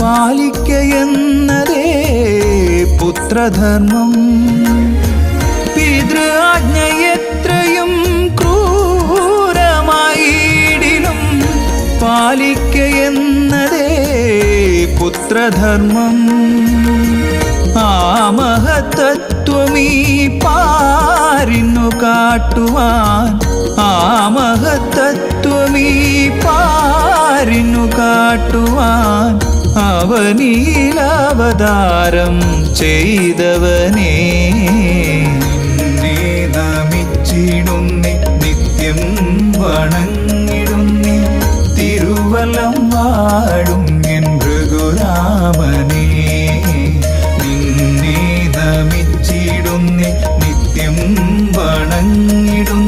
പാലിക്കയെന്നതേ പുത്രധർമ്മം. പിതൃ ആജ്ഞ എത്രയും ക്രൂരമായിടിലും പാലിക്കയെന്നതേ പുത്രധർമ്മം. ആ മഹത്തത്വമീ പാരിന്നു കാട്ടുവാൻ ആ മഹത്തത്വമീ പാരിന്നു കാട്ടുവാൻ അവനീലാവതാരം ചെയ്തവനേ. നേ നമിച്ചിടുന്നി നിത്യം വണങ്ങിടുന്നി തിരുവലം വാടും എൻ ഭൃഗുരാമനേ. നിന്നെ നമിച്ചിടുന്നി നിത്യം വണങ്ങിടുന്നി